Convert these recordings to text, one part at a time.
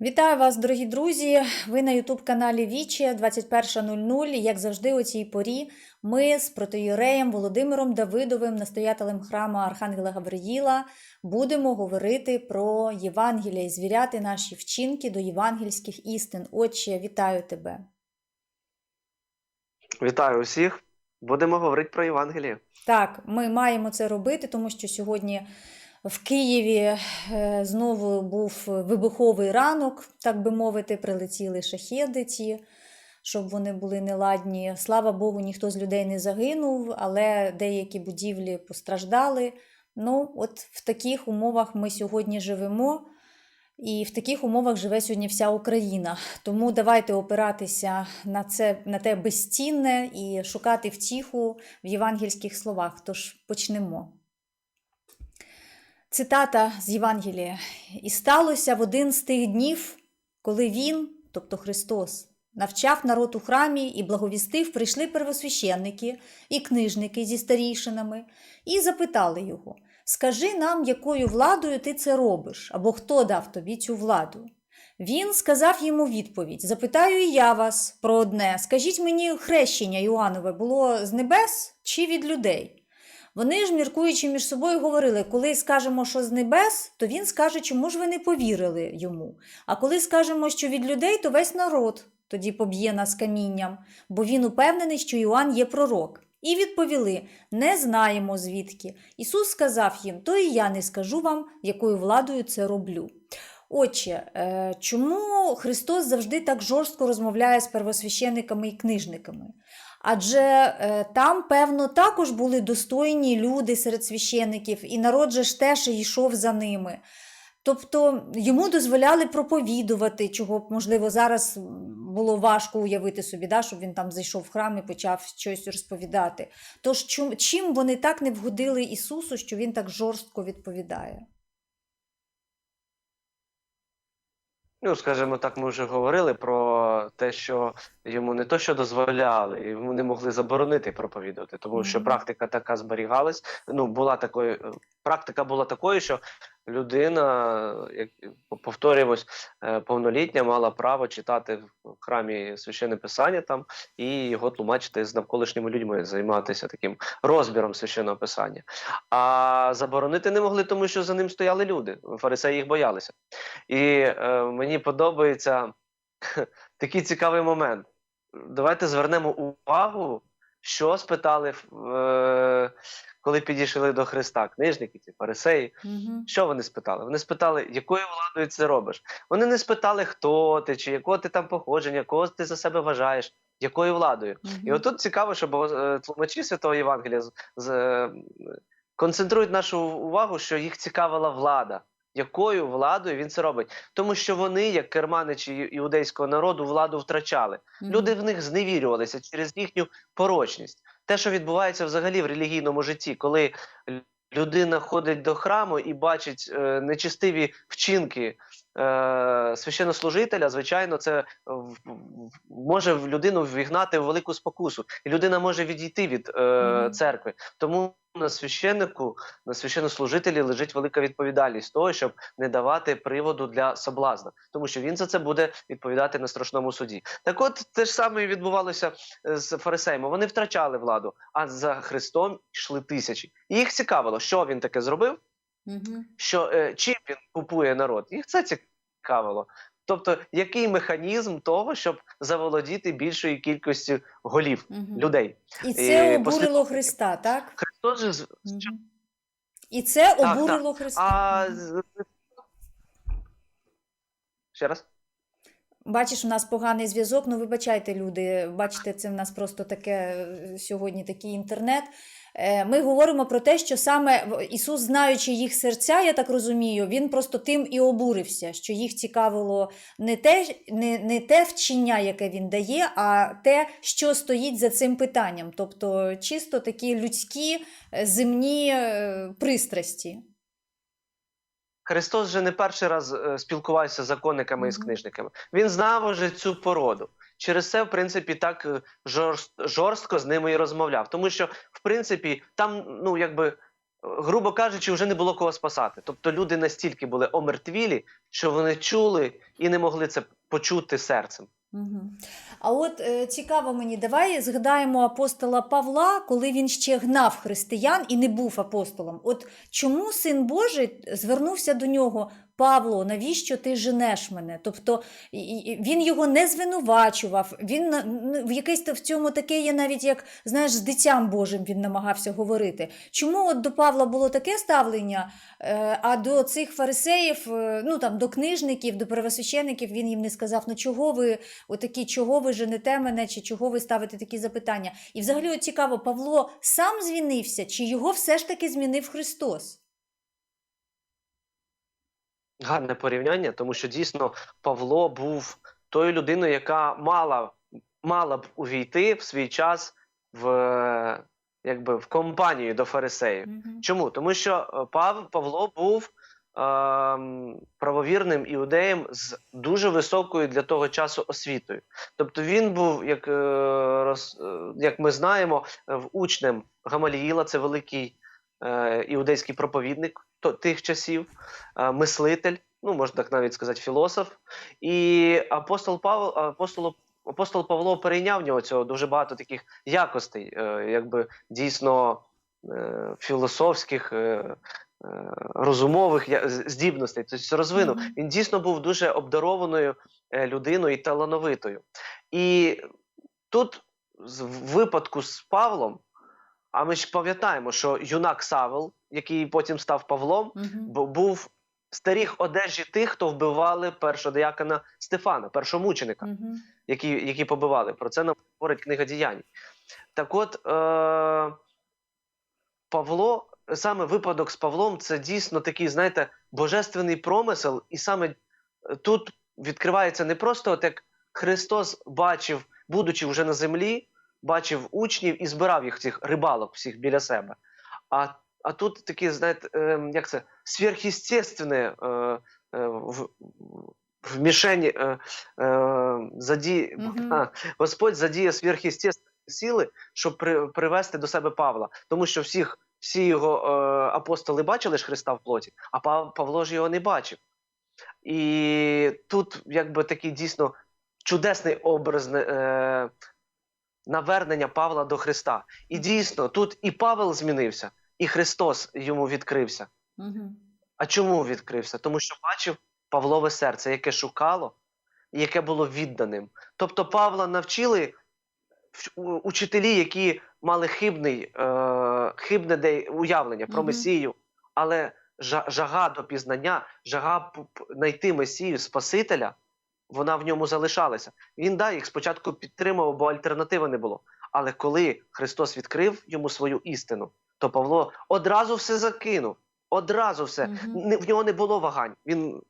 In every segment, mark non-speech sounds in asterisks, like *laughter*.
Вітаю вас, дорогі друзі! Ви на Ютуб-каналі Вічі 21.00. Як завжди, у цій порі ми з протоюреєм Володимиром Давидовим, настоятелем храму Архангела Гавриїла, будемо говорити про Євангелія і звіряти наші вчинки до євангельських істин. Отче, вітаю тебе! Вітаю усіх! Будемо говорити про Євангеліє. Так, ми маємо це робити, тому що сьогодні в Києві е, знову був вибуховий ранок, так би мовити, прилетіли шахеди щоб вони були неладні. Слава Богу, ніхто з людей не загинув, але деякі будівлі постраждали. Ну, от в таких умовах ми сьогодні живемо. І в таких умовах живе сьогодні вся Україна. Тому давайте опиратися на це на те безцінне і шукати втіху в євангельських словах. Тож почнемо. Цитата з Євангелія. І сталося в один з тих днів, коли він, тобто Христос, навчав народ у храмі і благовістив, прийшли первосвященники і книжники зі старійшинами, і запитали його: Скажи нам, якою владою ти це робиш, або хто дав тобі цю владу? Він сказав йому відповідь: Запитаю і я вас про одне: скажіть мені, хрещення Іоаннове було з небес чи від людей? Вони ж, міркуючи між собою, говорили, коли скажемо, що з небес, то він скаже, чому ж ви не повірили йому. А коли скажемо, що від людей, то весь народ тоді поб'є нас камінням, бо він упевнений, що Іоанн є пророк. І відповіли: не знаємо звідки. Ісус сказав їм: то і я не скажу вам, якою владою це роблю. Отже, е, чому Христос завжди так жорстко розмовляє з первосвященниками і книжниками? Адже е, там, певно, також були достойні люди серед священиків, і народ же ж теж йшов за ними. Тобто йому дозволяли проповідувати, чого б, можливо, зараз було важко уявити собі, да, щоб він там зайшов в храм і почав щось розповідати. Тож, чим вони так не вгодили Ісусу, що Він так жорстко відповідає? Ну, скажімо так, ми вже говорили про те, що йому не то, що дозволяли, йому не могли заборонити проповідувати, тому що практика така зберігалась. Ну, була такою, практика була такою, що людина, як повторюємось, е, повнолітня мала право читати в храмі священне писання там і його тлумачити з навколишніми людьми, займатися таким розбіром священного писання. А заборонити не могли, тому що за ним стояли люди. Фарисеї їх боялися. І е, мені подобається *laughs* такий цікавий момент. Давайте звернемо увагу, що спитали, е, коли підійшли до Христа, книжники, ці фарисеї. Угу. Що вони спитали? Вони спитали, якою владою це робиш? Вони не спитали, хто ти, чи якого ти там походження, кого ти за себе вважаєш, якою владою. Угу. І отут цікаво, що е, тлумачі Святого Євангелія з, з, е, концентрують нашу увагу, що їх цікавила влада. Якою владою він це робить? Тому що вони, як керманичі іудейського народу, владу втрачали. Люди в них зневірювалися через їхню порочність. Те, що відбувається взагалі в релігійному житті, коли людина ходить до храму і бачить е, нечистиві вчинки е, священнослужителя, звичайно, це в, в, може в людину вігнати в велику спокусу, і людина може відійти від е, церкви. Тому на священнику, на священнослужителі лежить велика відповідальність того, щоб не давати приводу для соблазна, тому що він за це буде відповідати на страшному суді. Так, от те ж саме і відбувалося е, з фарисеями. Вони втрачали владу, а за Христом йшли тисячі. І їх цікавило, що він таке зробив, Угу. що е, чим він купує народ. Їх це цікавило. Тобто, який механізм того, щоб заволодіти більшою кількістю голів Угу. людей? І це І обурило Христа, так? Христос же Угу. І це так. обурило Христа. А ще раз. Бачиш, у нас поганий зв'язок. Ну, вибачайте, люди. Бачите, це в нас просто таке е, сьогодні такий інтернет. Е, Ми говоримо про те, що саме Ісус, знаючи їх серця, я так розумію, він просто тим і обурився, що їх цікавило не те, не, не те вчення, яке він дає, а те, що стоїть за цим питанням. Тобто чисто такі людські е, земні е, пристрасті. Христос вже не перший раз спілкувався з законниками і з книжниками. Він знав уже цю породу. Через це, в принципі, так е, жорст, жорстко з ними і розмовляв. Тому що, в принципі, там, ну якби, е, грубо кажучи, вже не було кого спасати. Тобто люди настільки були омертвілі, що вони чули і не могли це почути серцем. А от е, цікаво мені, давай згадаємо апостола Павла, коли він ще гнав християн і не був апостолом. От чому син Божий звернувся до нього? Павло, навіщо ти женеш мене? Тобто він його не звинувачував. Він в якесь в цьому таке є, навіть як знаєш, з дитям Божим він намагався говорити. Чому от до Павла було таке ставлення, е, а до цих фарисеїв, е, ну там до книжників, до первосвящеників він їм не сказав: ну чого ви отакі, чого ви женете мене, чи чого ви ставите такі запитання? І взагалі от цікаво, Павло сам змінився, чи його все ж таки змінив Христос? Гарне порівняння, тому що дійсно Павло був тою людиною, яка мала, мала б увійти в свій час в, е, якби, в компанію до фарисеїв. Мгм. Чому? Тому що е, Пав, Павло був ем, правовірним іудеєм з дуже високою для того часу освітою. Тобто він був, як, е, роз, е, як ми знаємо, е, в учнем Гамаліїла, це великий е, іудейський проповідник тих часів, мислитель, ну можна так навіть сказати, філософ. І апостол Павло, апостол, апостол Павло перейняв в нього цього дуже багато таких якостей, е, якби дійсно е, філософських. Е, Розумових здібностей, тобто розвинув. Мгм. Він дійсно був дуже обдарованою людиною і талановитою. І тут, в випадку з Павлом, а ми ж пам'ятаємо, що юнак Савел, який потім став Павлом, бо- був старіх одежі тих, хто вбивали першодиякона Стефана, першомученика, Мгм. які, які побивали. Про це нам говорить книга діянь. Так от, е- Павло, саме випадок з Павлом, це дійсно такий, знаєте, божественний промисел, і саме е, тут відкривається не просто от як Христос бачив, будучи вже на землі, бачив учнів і збирав їх цих рибалок всіх біля себе. А, а тут таке, знаєте, е, як це сверхъестественне е, е, в, в мішені е, е, заді... А, Господь задіє сверхъестественні сили, щоб при, привести до себе Павла. Тому що всіх, всі його е, апостоли бачили ж Христа в плоті, а Пав, Павло ж його не бачив. І тут якби такий дійсно чудесний образ е, навернення Павла до Христа. І дійсно, тут і Павел змінився, і Христос йому відкрився. Мгм. А чому відкрився? Тому що бачив Павлове серце, яке шукало, яке було відданим. Тобто Павла навчили учителі, які мали хибний, е, хибне де- уявлення про Мгм. Месію, але жага до пізнання, жага знайти Месію, Спасителя, вона в ньому залишалася. Він да, їх спочатку підтримував, бо альтернативи не було. Але коли Христос відкрив йому свою істину, то Павло одразу все закинув. Одразу все. Не- В нього не було вагань. Він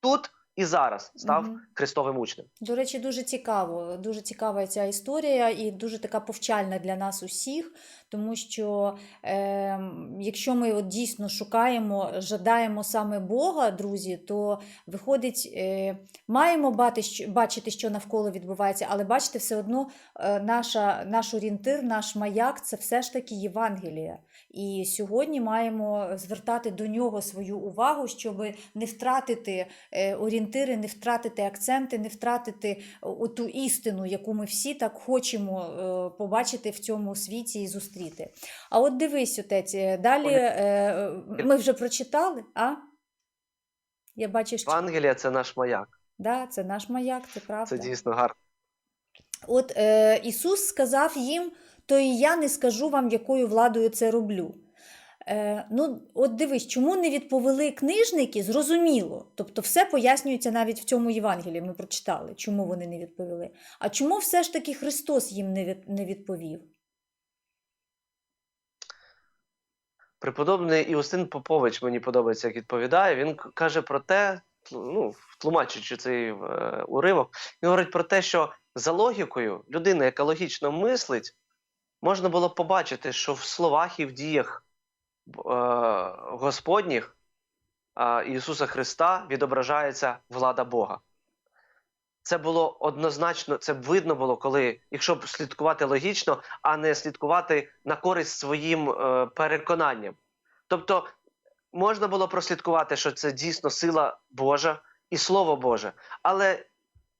тут і зараз став Мгм. Христовим учнем. До речі, дуже цікаво. Дуже цікава ця історія і дуже така повчальна для нас усіх, тому що е, якщо ми от дійсно шукаємо, жадаємо саме Бога, друзі, то виходить, е, маємо бати, бачити, що навколо відбувається, але бачите, все одно е, наша, наш орієнтир, наш маяк це все ж таки Євангелія. І сьогодні маємо звертати до нього свою увагу, щоб не втратити е, орієнтири, не втратити акценти, не втратити ту істину, яку ми всі так хочемо е, побачити в цьому світі і зустріти. А от дивись, отець, е, далі е, ми вже прочитали, а? Я бачу, що Евангелія це наш маяк. да, це наш маяк, це правда. Це дійсно гарно. От е, Ісус сказав їм, то і я не скажу вам, якою владою це роблю. Е, ну, от дивись, чому не відповіли книжники, зрозуміло. Тобто все пояснюється навіть в цьому Євангелії, ми прочитали, чому вони не відповіли. А чому все ж таки Христос їм не відповів? Преподобний Іустин Попович мені подобається, як відповідає. Він каже про те, ну, тлумачучи цей е, уривок, він говорить про те, що за логікою людина, яка логічно мислить, можна було побачити, що в словах і в діях е, Господніх а, Ісуса Христа відображається влада Бога. Це було однозначно, це видно було, коли, якщо б слідкувати логічно, а не слідкувати на користь своїм е, переконанням. Тобто можна було прослідкувати, що це дійсно сила Божа і Слово Боже, але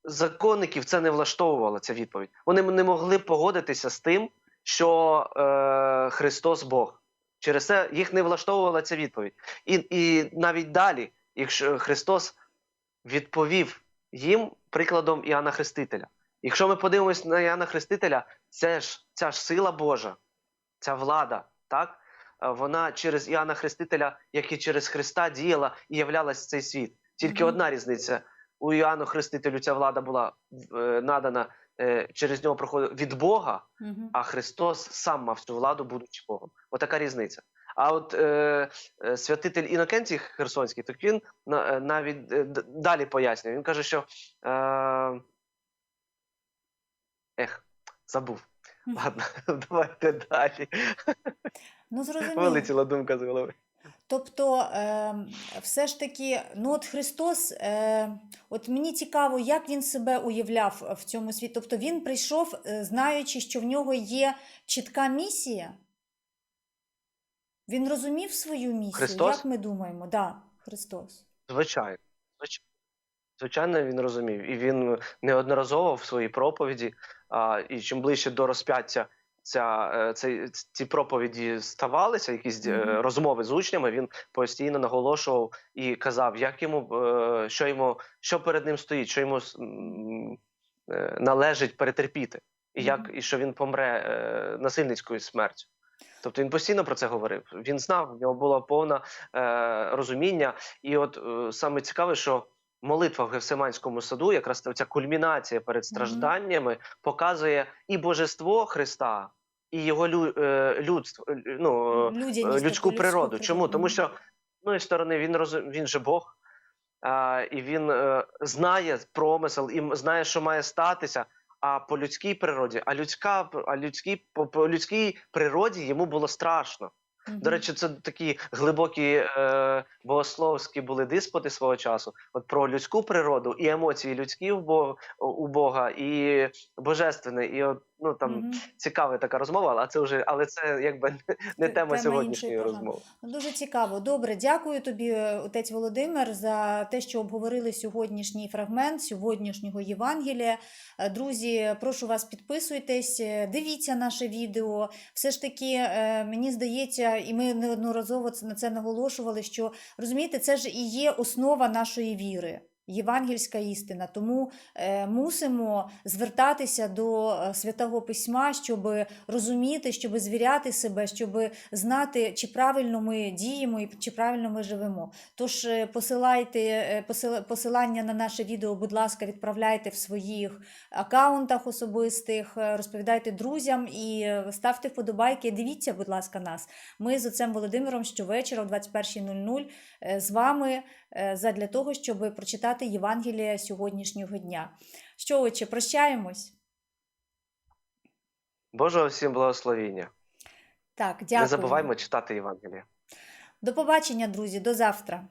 законників це не влаштовувало ця відповідь. Вони не могли погодитися з тим, що е, Христос Бог. Через це їх не влаштовувала ця відповідь. І, і навіть далі, якщо Христос відповів їм прикладом Іоанна Хрестителя. Якщо ми подивимось на Іоанна Хрестителя, це ж ця ж сила Божа, ця влада, так? Е, Вона через Іоанна Хрестителя, як і через Христа, діяла і являлась в цей світ. Тільки Мгм. одна різниця: у Іоанну Хрестителю ця влада була е, надана е, через нього проходила від Бога, Мгм. а Христос сам мав цю владу, будучи Богом. Отака різниця. А от е, е, святитель Інокентій Херсонський, так він на, е, навіть е, далі пояснює. Він каже, що е, ех, забув. Ладно, *laughs* давайте далі. Ну, зрозуміло. Вилетіла думка з голови. Тобто, е, все ж таки, ну от Христос, е, от мені цікаво, як він себе уявляв в цьому світі. Тобто він прийшов, знаючи, що в нього є чітка місія. Він розумів свою місію, Христос? як ми думаємо? Да, Христос. Звичайно. Звич- Звичайно, він розумів. І він неодноразово в своїй проповіді, а, і чим ближче до розп'яття ця, е, цей, ці проповіді ставалися, якісь е, Мгм. розмови з учнями, він постійно наголошував і казав, як йому, е, що йому, що перед ним стоїть, що йому належить перетерпіти, і, як, і що він помре насильницькою смертю. Тобто він постійно про це говорив. Він знав, в нього було повне е, розуміння. І от е, саме цікаве, що молитва в Гефсиманському саду, якраз ця кульмінація перед стражданнями, показує і божество Христа, і його лю, е, людство, е, ну, е, Людяність людську таку, природу. Чому? Тому що з одної сторони він розум... він же Бог, а, і він е, знає промисел і знає, що має статися. А по людській природі, а людська а людській по, по людській природі йому було страшно. Мгм. До речі, це такі глибокі е, богословські були диспути свого часу. От про людську природу і емоції людські в Бога, у Бога, і божественне. І от ну там Мгм. цікава така розмова, але це вже але це якби не тема тема сьогоднішньої розмови. Ну, Дуже цікаво. Добре, дякую тобі, отець Володимир, за те, що обговорили сьогоднішній фрагмент сьогоднішнього Євангелія. Е, Друзі, прошу вас підписуйтесь, е, дивіться наше відео. Все ж таки, е, мені здається, і ми неодноразово на це наголошували, що розумієте, це ж і є основа нашої віри. Євангельська істина, тому е, мусимо звертатися до е, святого письма, щоб розуміти, щоб звіряти себе, щоб знати, чи правильно ми діємо і чи правильно ми живемо. Тож е, посилайте посилання на наше відео, будь ласка, відправляйте в своїх акаунтах особистих, розповідайте друзям і ставте вподобайки. Дивіться, будь ласка, нас. Ми з отцем Володимиром щовечора о 21.00 е, з вами задля того, щоб прочитати Євангелія сьогоднішнього дня. Що, отче, прощаємось? Божого всім благословіння. Так, дякую. Не забуваймо читати Євангеліє. До побачення, друзі, до завтра.